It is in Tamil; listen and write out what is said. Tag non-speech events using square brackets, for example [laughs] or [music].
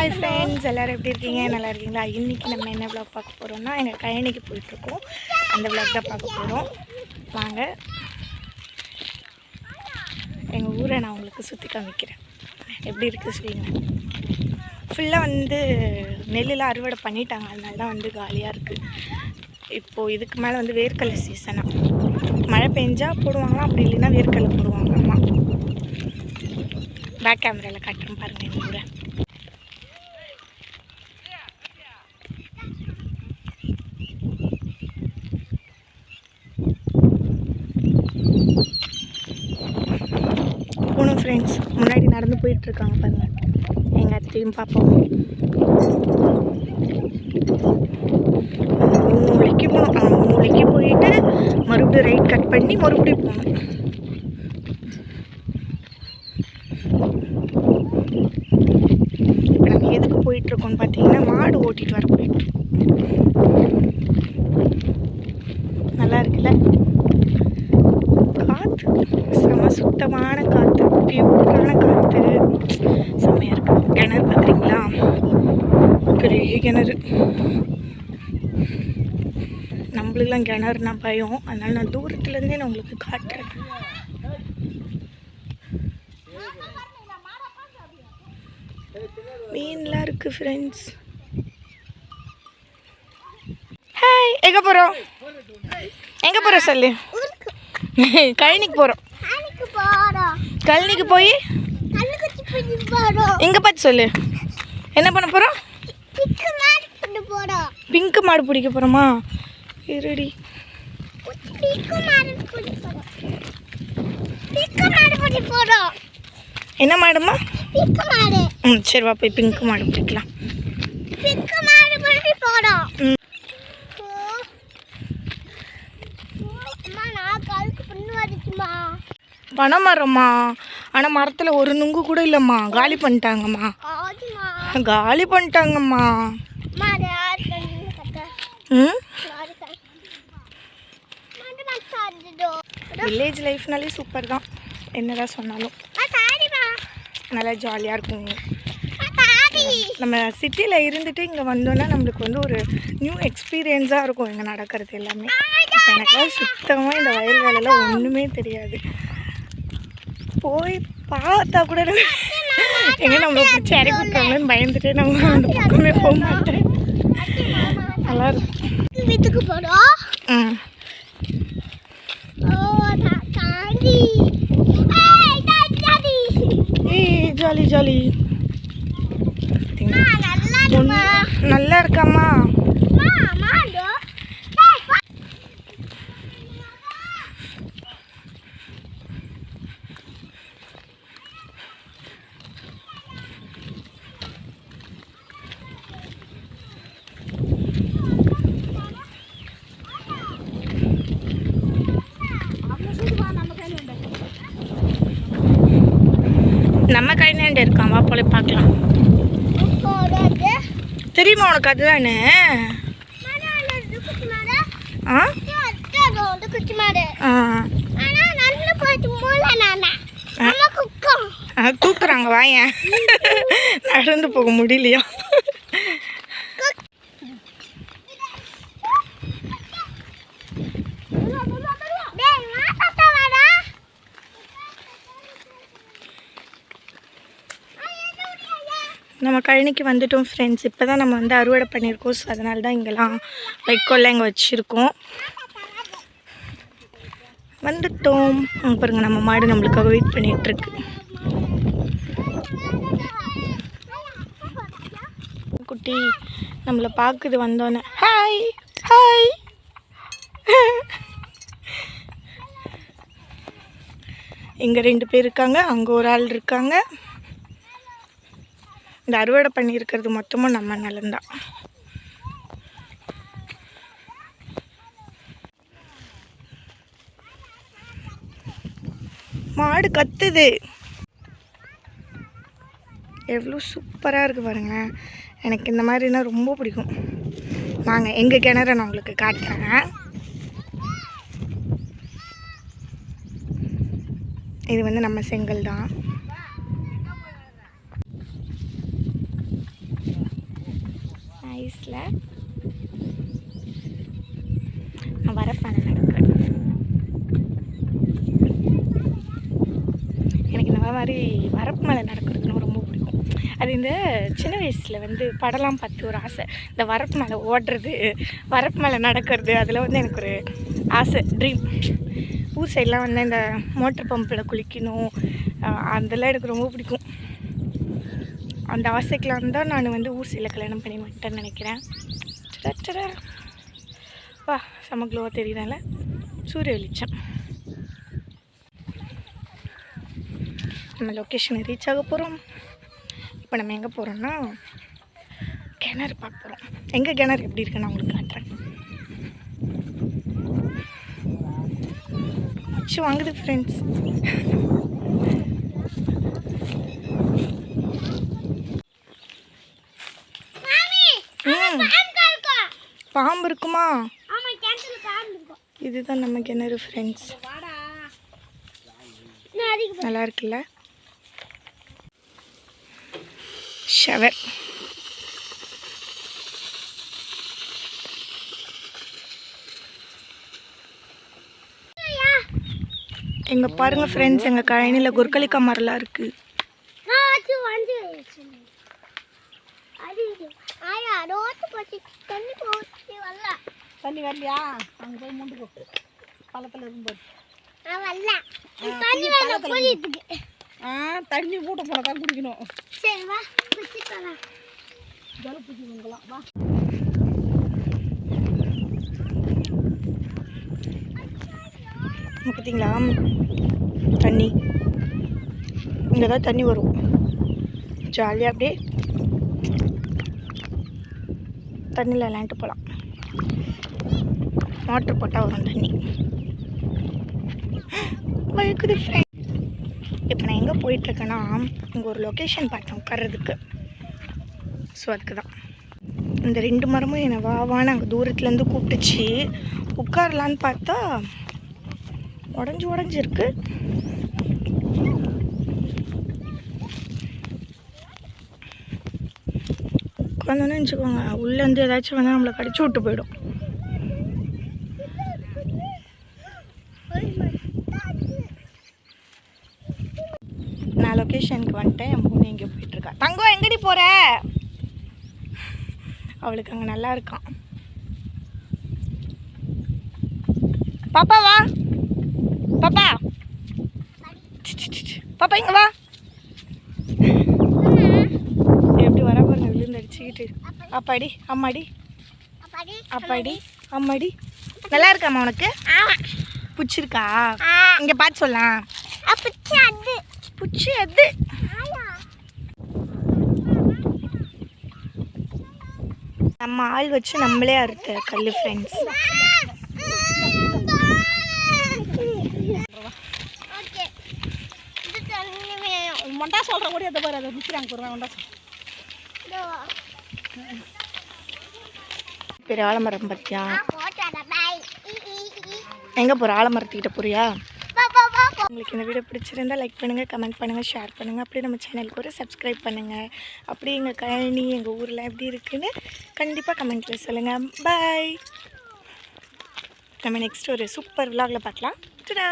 ஹாய் ஃப்ரெண்ட்ஸ் எல்லோரும் எப்படி இருக்கீங்க? நல்லா இருக்கீங்களா? இன்றைக்கி நம்ம என்ன விளாக் பார்க்க போகிறோம்னா எங்கள் கழனிக்கு போயிட்டுருக்கோம். அந்த விளாக் தான் பார்க்க போகிறோம் வாங்க. எங்கள் ஊரை நான் உங்களுக்கு சுற்றி காமிக்கிறேன். எப்படி இருக்குது சொல்லுங்க. ஃபுல்லாக வந்து நெல்லெலாம் அறுவடை பண்ணிட்டாங்க. அதனால தான் வந்து காலியாக இருக்குது இப்போது இதுக்கு மேலே வந்து வேர்க்கலை சீசனாக மழை பெஞ்சால் போடுவாங்களாம் அப்படி இல்லைன்னா வேர்க்கலை போடுவாங்களாம்மா பேக் கேமராவில் காட்டுறேன் பாருங்கள் எங்கள் ஊரை. ஃப்ரெண்ட்ஸ் முன்னாடி நடந்து போயிட்டுருக்காங்க பாருங்கள் எங்கள் அத்தையும் மூணு மூளைக்கு போனோம். மூணு மூளைக்கு போயிட்டு மறுபடியும் ரைட் கட் பண்ணி மறுபடியும் போகணும் இப்போ நம்ம எதுக்கு போயிட்டுருக்கோம்னு பார்த்தீங்கன்னா மாடு ஓட்டிகிட்டு வர போயிட்டுருக்கோம். நல்லா இருக்குல்ல? காற்று செம சுத்தமான காற்று பியூரான காற்று செம்மையாக இருக்கு. கிணறு பார்க்குறீங்களா? பெரிய கிணறு. நம்மளுக்கெல்லாம் கிணறுனா பயம். அதனால நான் தூரத்துலேருந்தே நான் உங்களுக்கு காட்டுறேன். மீன்லாம் இருக்குது ஃப்ரெண்ட்ஸ் ஹாய் எங்கே போகிறோம்? எங்கே போகிறோம் சொல்லு? [laughs] கழனிக்கு போகிறோம். கழனிக்கு போய்? எங்கே பார்த்து சொல்லு? என்ன பண்ண போறோம்? பிங்க் மாடு பிடிக்க இருடி. போறோம். போறோம். என்ன மாடுமா ம் சரி வா போய் பிங்க் மாடு பிடிக்கலாம். பிக்கு மாடு பிடி போறோம் ம். அம்மா நான் கழுக்கு புண்ணு வந்துச்சுமா பனை மரம்மா ஆனால் மரத்தில் ஒரு நுங்கு கூட இல்லைம்மா. காலி பண்ணிட்டாங்கம்மா. காலி பண்ணிட்டாங்கம்மா. ம்? வில்லேஜ் லைஃப்னாலே சூப்பர் தான். என்னதான் சொன்னாலும். நல்லா ஜாலியாக இருக்கும் நம்ம சிட்டியில் இருந்துட்டு இங்கே வந்தோன்னா நம்மளுக்கு வந்து ஒரு நியூ எக்ஸ்பீரியன்ஸாக இருக்கும் இங்கே நடக்கிறது எல்லாமே. எனக்கெல்லாம் சுத்தமாக இந்த வயல் வேலைலாம் ஒன்றுமே தெரியாது. போய் பார்த்தா கூட எங்கே நம்மளை பிடிச்சி இறக்கி விட்டாங்களேன்னு பயந்துட்டு நம்ம அந்த பக்கமே போக மாட்டேன். நல்லா இருக்கும் வீட்டுக்கு போறோம். ம் ஜாலி ஜாலி. ஆ, நல்லா இருக்குமா நல்லா இருக்காம்மா. நம்ம கைநாண்டு இருக்கான் வா போல பார்க்கலாம். தெரியுமா உனக்கு அதுதானே? மாடு குச்சி ஆ ஆ நடந்து போக முடியலையா? நம்ம கழனிக்கு வந்துட்டோம் ஃப்ரெண்ட்ஸ் இப்போ தான் நம்ம வந்து அறுவடை பண்ணியிருக்கோம். ஸோ அதனால தான் இங்கெல்லாம் வைக்கோல்லாம் இங்கே வச்சுருக்கோம். வந்துட்டோம். அங்கே பாருங்கள் நம்ம மாடு நம்மளுக்காக வெயிட் பண்ணிகிட்ருக்கு குட்டி நம்மளை பார்க்குது வந்தோன்னே ஹாய் ஹாய் இங்கே ரெண்டு பேர் இருக்காங்க அங்கே ஒரு ஆள் இருக்காங்க. இந்த அறுவடை பண்ணியிருக்கிறது மொத்தமும் நம்ம நிலம்தான் மாடு கத்துது. எவ்வளோ சூப்பராக இருக்குது பாருங்கள் எனக்கு இந்த மாதிரினா ரொம்ப பிடிக்கும். வாங்க எங்கள் கிணற நான் உங்களுக்கு காட்டுறேன். இது வந்து நம்ம செங்கல் தான் வயசில் நான் வரப்பான நடக்கிறேன் எனக்கு இந்த மாதிரி வரப்பு மேலே நடக்கிறதுன்னு ரொம்ப பிடிக்கும். அது இந்த சின்ன வயசில் வந்து படம்லாம் பார்த்து ஒரு ஆசை. இந்த வரப்பு மேலே ஓடுறது வரப்பு மேலே நடக்கிறது அதில் வந்து எனக்கு ஒரு ஆசை ட்ரீம் ஊர் சைட்லாம் வந்து இந்த மோட்டர் பம்பில் குளிக்கணும் அதெல்லாம் எனக்கு ரொம்ப பிடிக்கும். அந்த ஆசைக்கெலாம் தான் நான் வந்து ஊர் சைடில் கல்யாணம் பண்ணி மாட்டேன்னு நினைக்கிறேன். டடா, வா செம க்ளோவாக தெரியுதால. சூரிய வெளிச்சம். நம்ம லொக்கேஷனை ரீச் ஆக போகிறோம் இப்போ நம்ம எங்கே போகிறோம்னா கிணறு பார்க்க போகிறோம் எங்கே கிணறு எப்படி இருக்குன்னு நான் உங்களுக்கு காட்டுறேன். வாங்குது ஃப்ரெண்ட்ஸ் மாமி ம் அங்க இருக்கா பாம்பு இருக்குமா? இதுதான் நம்ம கிணறு ஃப்ரெண்ட்ஸ் நல்லா இருக்குல்ல? ஷவர். எங்க பாருங்க ஃப்ரெண்ட்ஸ் எங்க கழனியில் குர்கலிக்கா மரம்லாம் இருக்கு நான் ஆச்சு வந்து அது ஆயா ரோட்டு போச்சு. தண்ணி போச்சு வரல தண்ணி வரலையா? அங்கே போய் முண்டு போட்டு. பழத்தில் இருக்கும்போது வரல தண்ணி வேலை போயிட்டுக்கு ஆ தண்ணி மூட்டை போட தான் குடிக்கணும். சரி வா குடிச்சிட்டு வரலாம் ஜல பிடிச்சிக்கலாம் வா. பார்த்தீங்களா தண்ணி. இங்கே தான் தண்ணி வரும். ஜாலியாக அப்படியே தண்ணியில் விளையாண்டு போகலாம் மோட்ரு போட்டால் வரும் தண்ணி. வழுக்குது ஃப்ரெண்ட் இப்போ நான் எங்கே போயிட்டுருக்கேன்னா இங்கே ஒரு லொக்கேஷன் பார்த்தேன் உட்கார்றதுக்கு. ஸோ அதுக்கு தான் இந்த ரெண்டு மரமும் என்னை வா அங்கே தூரத்துலேருந்து கூப்பிட்டுச்சு. உட்காரலான்னு பார்த்தா உடஞ்சி உடஞ்சிருக்கு. உட்காந்தோன்னு வச்சுக்கோங்க உள்ளேருந்து ஏதாச்சும் வந்து நம்மளை கடிச்சு விட்டு போயிடும். நான் லொக்கேஷனுக்கு வந்துட்டேன். என் பொண்ணு எங்கே போயிட்டுருக்கா? தங்கம் எங்கடி போகிற அவளுக்கு அங்கே நல்லா இருக்கான். பாப்பா வா. பாப்பா. பாப்பா இங்கே வா எப்படி வர பாருங்க விழுந்து அடிச்சுக்கிட்டு அப்பாடி அம்மாடி. அப்பாடி அம்மாடி. நல்லா இருக்காம்மா உனக்கு? பிடிச்சிருக்கா? இங்க பார்த்து சொல்லலாம் அப்பச்சி அது. நம்ம ஆள் வச்சு நம்மளே அறுத்த கல் ஃப்ரெண்ட்ஸ் மொண்டா சொல்கிற கூட எதை பாரு அதை நிற்கிறாங்க போடுவேன் மொண்டா சொல் இதோ. பெரிய ஆலமரம் பாய் எங்கே போகிற ஆலமரத்துக்கிட்ட போறியா? உங்களுக்கு இந்த வீடியோ பிடிச்சிருந்தா லைக் பண்ணுங்கள் கமெண்ட் பண்ணுங்கள் ஷேர் பண்ணுங்கள் அப்படியே நம்ம சேனலுக்கு ஒரு சப்ஸ்கிரைப் பண்ணுங்கள் அப்படியே எங்கள் கழனி எங்கள் ஊரில் எப்படி இருக்குன்னு கண்டிப்பாக கமெண்ட்டில் சொல்லுங்கள் பாய் நம்ம நெக்ஸ்ட் ஒரு சூப்பர் vlogல பார்க்கலாம். டுடா